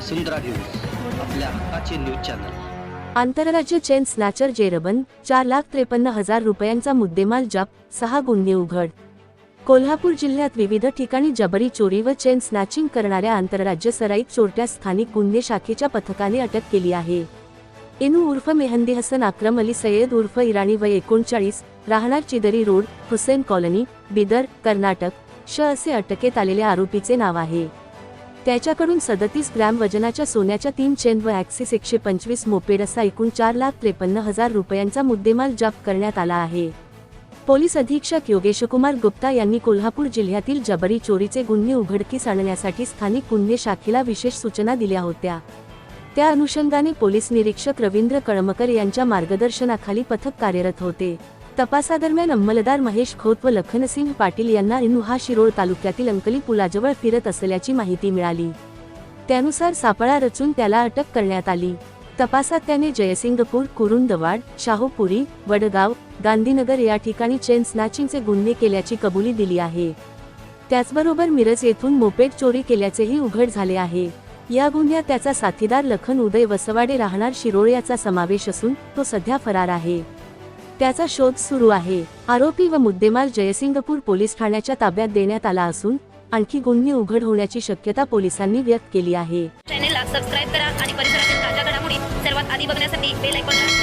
वसुंधरा news आपल्या हक्काचे news channel. आंतरराज्य चेन स्नॅचर जेरबन चार लाख त्रेपन्न हजार रुपयांचा मुद्देमाल जप सहा गुन्हे उघड. कोल्हापूर जिल्ह्यात विविध ठिकाणी जबरी चोरी व चेन स्नॅचिंग करणाऱ्या आंतरराज्य सराईत चोरट्या स्थानिक गुन्हे शाखेच्या पथकाने अटक केली आहे. इनू उर्फ मेहंदी हसन अक्रम अली सय्यद उर्फ इराणी व एकोणचाळीस राहणार चिदरी रोड हुसेन कॉलनी बिदर कर्नाटक श असे अटकेत आलेल्या आरोपीचे नाव आहे. त्याच्याकडून सदतीस ग्रॅम वजनाच्या सोन्याच्या तीन चेन व ॲक्सिस एकशे पंचवीस मोपेड असा एकूण चार लाख त्रेपन्न हजार रुपयांचा मुद्देमाल जप्त करण्यात आला आहे. पोलीस अधीक्षक योगेशकुमार गुप्ता यांनी कोल्हापूर जिल्ह्यातील जबरी चोरीचे गुन्हे उघडकीस आणण्यासाठी स्थानिक गुन्हे शाखेला विशेष सूचना दिल्या होत्या. त्या अनुषंगाने पोलीस निरीक्षक रवींद्र कळमकर यांच्या मार्गदर्शनाखाली पथक कार्यरत होते. तपासादरम्यान अंमलदार महेश खोत व लखनसिंह पाटील यांना इनुहा शिरोळ तालुक्यातील अंकली पुलाजवळ फिरत असल्याची माहिती मिळाली. त्यानुसार सापळा रचून त्याला अटक करण्यात आली. तपासात त्याने जयसिंगपूर कुरुंदवाड शाहूपुरी वडगाव गांधीनगर या ठिकाणी चेन स्नॅचिंगचे गुन्हे केल्याची कबुली दिली आहे. त्याचबरोबर मिरज येथून मोपेट चोरी केल्याचेही उघड झाले आहे. या गुन्ह्यात त्याचा साथीदार लखन उदय वसवाडे राहणार शिरोळ याचा समावेश असून तो सध्या फरार आहे. त्याचा शोध सुरू आहे. आरोपी व मुद्देमाल जयसिंगपूर पोलीस ठाण्याच्या ताब्यात देण्यात आला असून आणखी गुन्हे उघड होण्याची शक्यता पोलिसांनी व्यक्त केली आहे. चॅनेलला सबस्क्राईब करा आणि परिसरातील ताज्या घडामोडी सर्वात आधी बघण्यासाठी बेल आयकॉनला